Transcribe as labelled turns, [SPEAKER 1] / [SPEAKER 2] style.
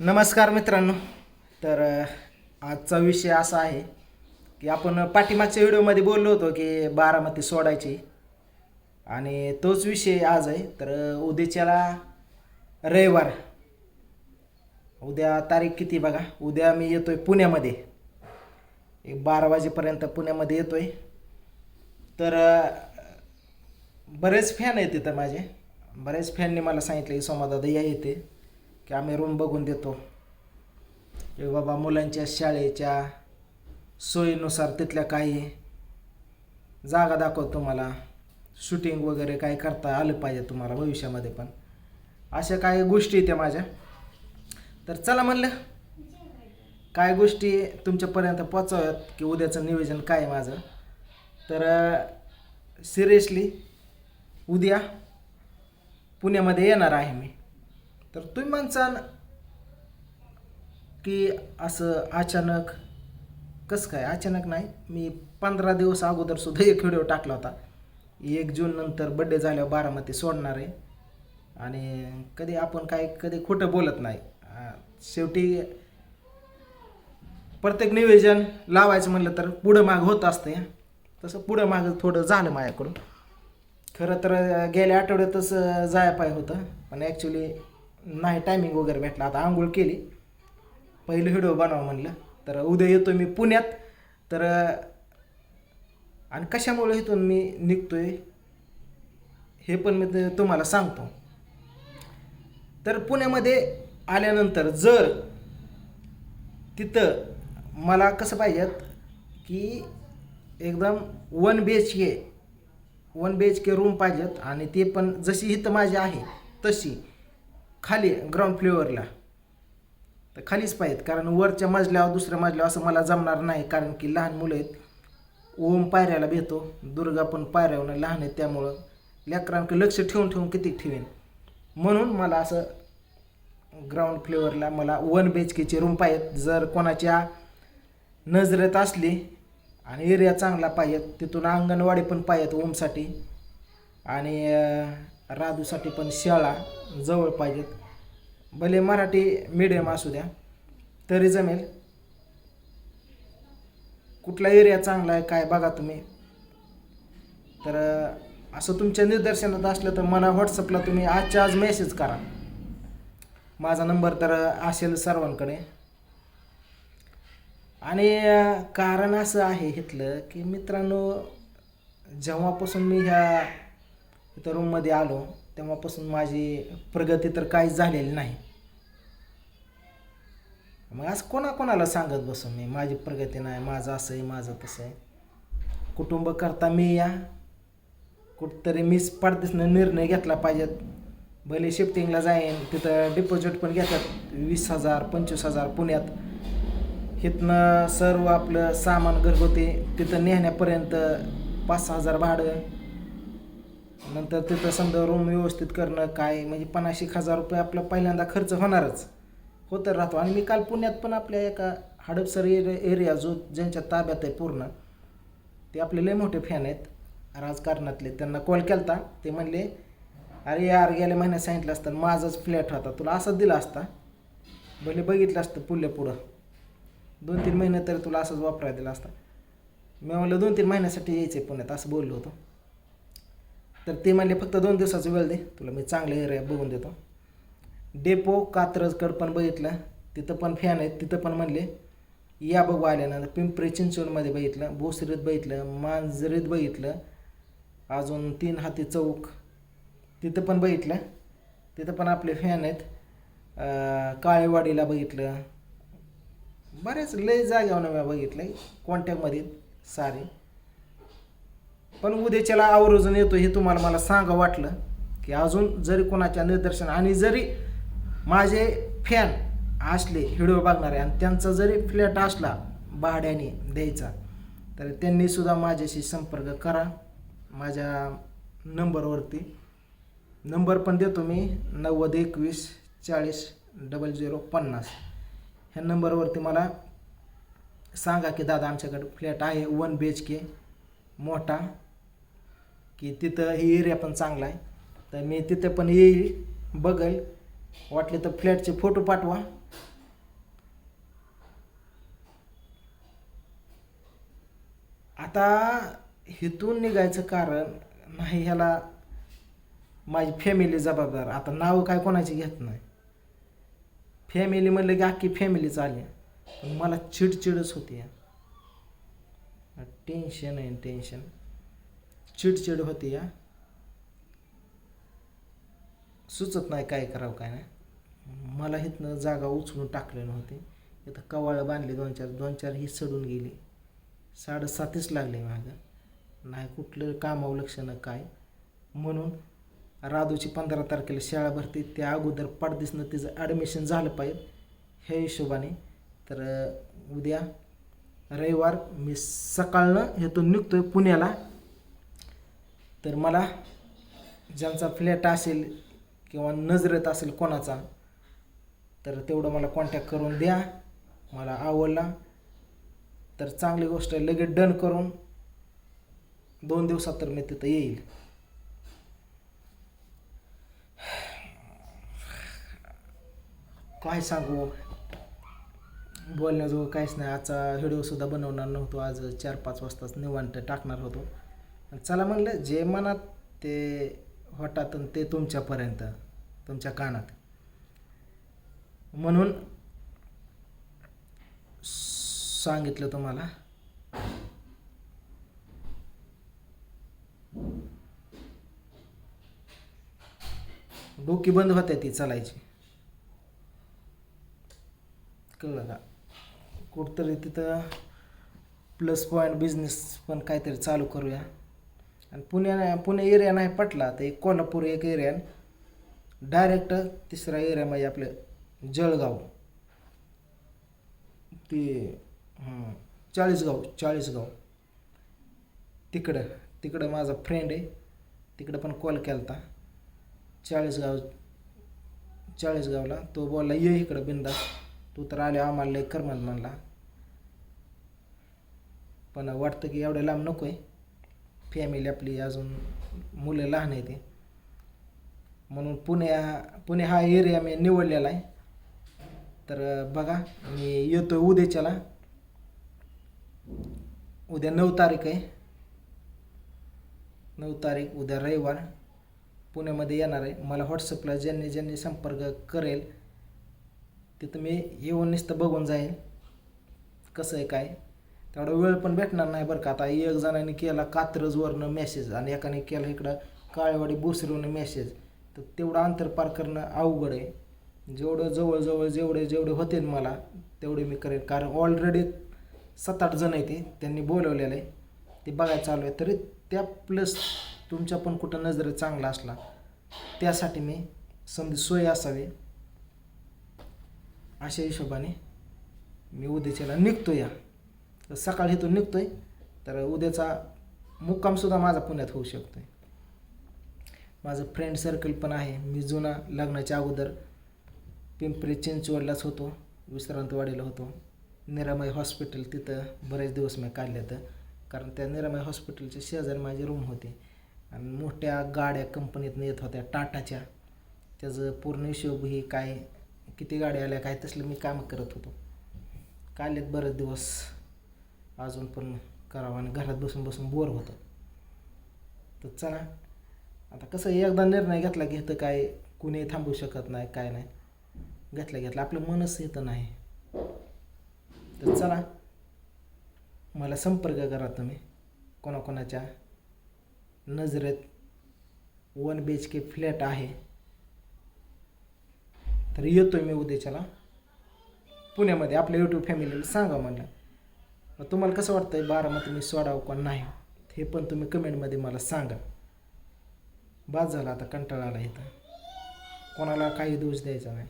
[SPEAKER 1] नमस्कार मित्रांनो. तर आजचा विषय असा आहे की आपण पाठीमागच्या व्हिडिओमध्ये बोललो होतो की बारामती सोडायची. आणि तोच विषय आज आहे. तर उद्याच्याला रविवार. उद्या तारीख किती बघा? उद्या मी येतोय पुण्यामध्ये. एक बारा वाजेपर्यंत पुण्यामध्ये येतोय. तर बरेच फॅन आहेत तिथं माझे. बरेच फॅनने मला सांगितलं की सोमादादा या येते की आम्ही रूम बघून देतो. की बाबा मुलांच्या शाळेच्या सोयीनुसार तिथल्या काही जागा दाखवतो तुम्हाला. शूटिंग वगैरे काय करता आलं पाहिजे तुम्हाला भविष्यामध्ये पण. अशा काही गोष्टी आहेत त्या माझ्या. तर चला म्हणलं काय गोष्टी तुमच्यापर्यंत पोचाव्यात की उद्याचं नियोजन काय आहे माझं? तर सिरियसली उद्या पुण्यामध्ये येणार आहे मी. तर तुम्ही म्हणसान की असं अचानक कसं काय? अचानक नाही. मी पंधरा दिवस अगोदर सुद्धा एक व्हिडिओ टाकला होता. एक जून नंतर बड्डे झाल्यावर बारामती सोडणार आहे. आणि कधी आपण काय कधी खोटं बोलत नाही. शेवटी प्रत्येक निवेदन लावायचं म्हणलं तर पुढं माग होत असते तसं पुढं माग थोडं झालं माझ्याकडून. खरं तर गेल्या आठवड्यातच जाया पाहिजे होतं. पण ॲक्च्युली नाही टायमिंग वगैरे भेटला. आता आंघोळ केली. पहिलं व्हिडिओ बनवा म्हणलं. तर उद्या येतो मी पुण्यात. तर आणि कशामुळे इथून मी निघतोय हे पण मी तुम्हाला सांगतो. तर पुण्यामध्ये आल्यानंतर जर तिथं मला कसं पाहिजेत की एकदम one B H K one B H K room पाहिजेत. आणि ते पण जशी इथं माझी आहे तशी. खाली ग्राउंड फ्लोअरला तर खालीच पाहिजेत कारण वरच्या मजल्यावर दुसऱ्या मजल्यावर असं मला जमणार नाही कारण की लहान मुलं आहेत. ओम पायऱ्याला भेटतो दुर्गा पण पायऱ्यावर लहान आहेत त्यामुळं. लेकरांकडे लक्ष ठेवून ठेवून किती ठेवेन? म्हणून मला असं ग्राउंड फ्लोअरला मला वन बी एच केचे रूम पाहिजेत. जर कोणाच्या नजरेत असली आणि एरिया चांगला पाहिजेत तिथून अंगणवाडी पण पाहिजेत ओमसाठी. आणि राधूसाठी पण शाळा जवळ पाहिजेत. भले मराठी मीडियम असू द्या तरी जमेल. कुठला एरिया चांगला आहे काय बघा तुम्ही. तर असं तुमच्या निदर्शनात असलं तर मला व्हॉट्सअपला तुम्ही आजच्या आज मेसेज करा. माझा नंबर तर असेल सर्वांकडे. आणि कारण असं आहे इथलं की मित्रांनो जेव्हापासून मी ह्या तर रूममध्ये आलो तेव्हापासून माझी प्रगती तर काहीच झालेली नाही. मग असं कोणाकोणाला सांगत बसू मी? माझी प्रगती नाही माझं असं आहे माझं तसं आहे. कुटुंब करता मी या. कुठंतरी मीच पडदेसनं निर्णय घेतला पाहिजेत भले शिफ्टिंगला जाईन तिथं डिपॉझिट पण घेतात वीस हजार पंचवीस हजार पुण्यात. इथनं सर्व आपलं सामान घरगुती तिथं नेण्यापर्यंत पाच सहा हजार भाडं. नंतर तिथं समजा रूम व्यवस्थित करणं काय म्हणजे पन्नास एक हजार रुपये आपला पहिल्यांदा खर्च होणारच. होतं राहतो. आणि मी काल पुण्यात पण आपल्या एका हडपसर एरिया एरिया जो ज्यांच्या ताब्यात आहे पूर्ण ते आपले लय मोठे फॅन आहेत. राजकारणातले. त्यांना कॉल केलता. ते म्हणले अरे यार गेल्या महिन्यात सांगितलं असतं माझाच फ्लॅट होता. तुला असंच दिला असता. भले बघितलं असतं पुढल्या पुढं. दोन तीन महिने तरी तुला असंच वापरायला दिला असता. मी म्हणलं दोन तीन महिन्यासाठी यायचं आहे पुण्यात असं बोललो होतो. तर ते म्हणले फक्त दोन दिवसाचं वेळ दे. तुला मी चांगले एरिया बघून देतो. डेपो कात्रजकड पण बघितलं. तिथं पण फॅन आहेत. तिथं पण म्हणले या बघू आल्यानंतर. पिंपरी चिंचवडमध्ये बघितलं भोसरीत बघितलं मांजरीत बघितलं अजून तीन हाती चौक. तिथं पण बघितलं. तिथं पण आपले फॅन आहेत. काळेवाडीला बघितलं. बरेच लय जाग्यावर मी बघितलं कॉन्टॅक्टमध्ये सारे. पण उद्याच्याला आवर्जून येतो हे तुम्हाला मला सांगा वाटलं की अजून जरी कोणाच्या निदर्शन आणि जरी माझे फॅन असले व्हिडिओ बघणारे आणि त्यांचा जरी फ्लॅट असला भाड्याने द्यायचा तर त्यांनीसुद्धा माझ्याशी संपर्क करा. माझ्या नंबरवरती नंबर पण देतो मी नव्वद एकवीस चाळीस डबल झिरो पन्नास. ह्या नंबरवरती मला सांगा की दादा आमच्याकडे फ्लॅट आहे वन बी एच के मोठा. की तिथं हे एरिया पण चांगला आहे. तर मी तिथं पण येईल बघेल. वाटले तर फ्लॅटचे फोटो पाठवा. आता हिथून निघायचं कारण नाही ह्याला माझी फॅमिली जबाबदार. आता नावं काय कोणाची घेत नाही. फॅमिली म्हणलं की अख्खी फॅमिली चालली पण मला चिडचिडच होती. टेन्शन आहे टेन्शन चिडचिड होती या सुचत नाही काय करावं काय नाही. मला इथनं जागा उचलून टाकले नव्हते. इथं कवाळं बांधली दोन चार दोन चार ही सडून गेली. साडेसातीच लागले मागं. नाही कुठलं कामावं लक्ष न काय. म्हणून राधूची पंधरा तारखेला शाळा भरते. त्या अगोदर पडदिसनं तिचं ॲडमिशन झालं पाहिजे. ह्या हिशोबाने. तर उद्या रविवार मी सकाळनं ह्यातून निघतो आहे पुण्याला. तर मला ज्यांचा फ्लॅट असेल किंवा नजरेत असेल कोणाचा तर तेवढं मला कॉन्टॅक्ट करून द्या. मला आवडला. तर चांगली गोष्ट लगेच डन करून दोन दिवसात तर मी तिथं येईल. काय सांगू? बोलण्याजोगं काहीच नाही. आजचा व्हिडिओसुद्धा बनवणार नव्हतो. आज चार पाच वाजताच निवांत टाकणार होतो. चला म्हणलं जे मनात ते होतात आणि ते तुमच्यापर्यंत तुमच्या कानात. म्हणून सांगितलं तुम्हाला. डोकी बंद होत्या ती चालायची. कळलं का? कुठतरी तिथं प्लस पॉईंट बिझनेस पण काहीतरी चालू करूया. आणि पुण्या पुणे एरिया नाही पटला तर एक कोल्हापूर एक एरिया डायरेक्ट तिसरा एरिया म्हणजे आपलं जळगाव. ते चाळीसगाव चाळीसगाव. तिकडं तिकडं माझा फ्रेंड आहे. तिकडं पण कॉल केला होता चाळीसगाव चाळीसगावला. तो बोलला ये इकडं बिंदा तू तर आले आम्हाला लय कर्मल म्हणला. पण वाटतं की एवढं लांब नको आहे फॅमिली आपली अजून मुलं लहान आहे ते म्हणून पुणे पुणे हा एरिया मी निवडलेला आहे. तर बघा मी येतो उद्याच्याला. उद्या नऊ तारीख आहे. नऊ तारीख उद्या रविवार. पुण्यामध्ये येणार आहे. मला व्हॉट्सअपला ज्यांनी ज्यांनी संपर्क करेल तिथं मी येऊन नुसतं बघून जाईल. कसं आहे काय? तेवढा वेळ पण भेटणार नाही बरं का. आता एक जणांनी केला कात्रजवरनं मेसेज आणि एकाने केला इकडं काळेवाडी बोसरीवरनं मेसेज तर तेवढं अंतर पार करणं अवघड आहे. जेवढं जवळजवळ जेवढे जेवढे होते मला तेवढे मी करेन. कारण ऑलरेडी सात आठ जण आहे ते त्यांनी बोलवलेलं आहे. ते बघायला चालू आहे. तरी त्या प्लस तुमच्या पण कुठं नजर चांगला असला त्यासाठी मी समजा सोय असावी. अशा हिशोबाने मी उद्याच्याला निघतो या. सकाळी इथून निघतो आहे तर उद्याचा मुक्कामसुद्धा माझा पुण्यात होऊ शकतोय. माझं फ्रेंड सर्कल पण आहे. मी जुना लग्नाच्या अगोदर पिंपरी चिंचवडलाच होतो विश्रांतवाडीला होतो. निरामय हॉस्पिटल तिथं बरेच दिवस मी काढले तर कारण त्या निरामय हॉस्पिटलच्या शेजारी माझी रूम होती. आणि मोठ्या गाड्या कंपनीतनं येत होत्या टाटाच्या. त्याचं पूर्ण हिशोब ही काय किती गाड्या आल्या काय तसलं मी काम करत होतो. काढलेत बरेच दिवस. अजून पण करावं आणि घरात बसून बसून बोर होतं. तर चला आता कसं आहे, एकदा निर्णय घेतला की काय कुणी थांबू शकत नाही काय नाही. घेतला घेतला आपलं मनच येतं नाही. तर चला मला संपर्क करा तुम्ही कोणाकोणाच्या नजरेत one B H K flat आहे. तर येतो मी उद्याच्याला. पुण्यामध्ये आपल्या यूट्यूब फॅमिलीला सांगा म्हणलं. मग तुम्हाला कसं वाटतं आहे बारामती मी सोडावं का नाही? हे पण तुम्ही कमेंटमध्ये मला सांगा. बाद झाला आता कंटाळा आला इथं. कोणाला काही दोष द्यायचा नाही.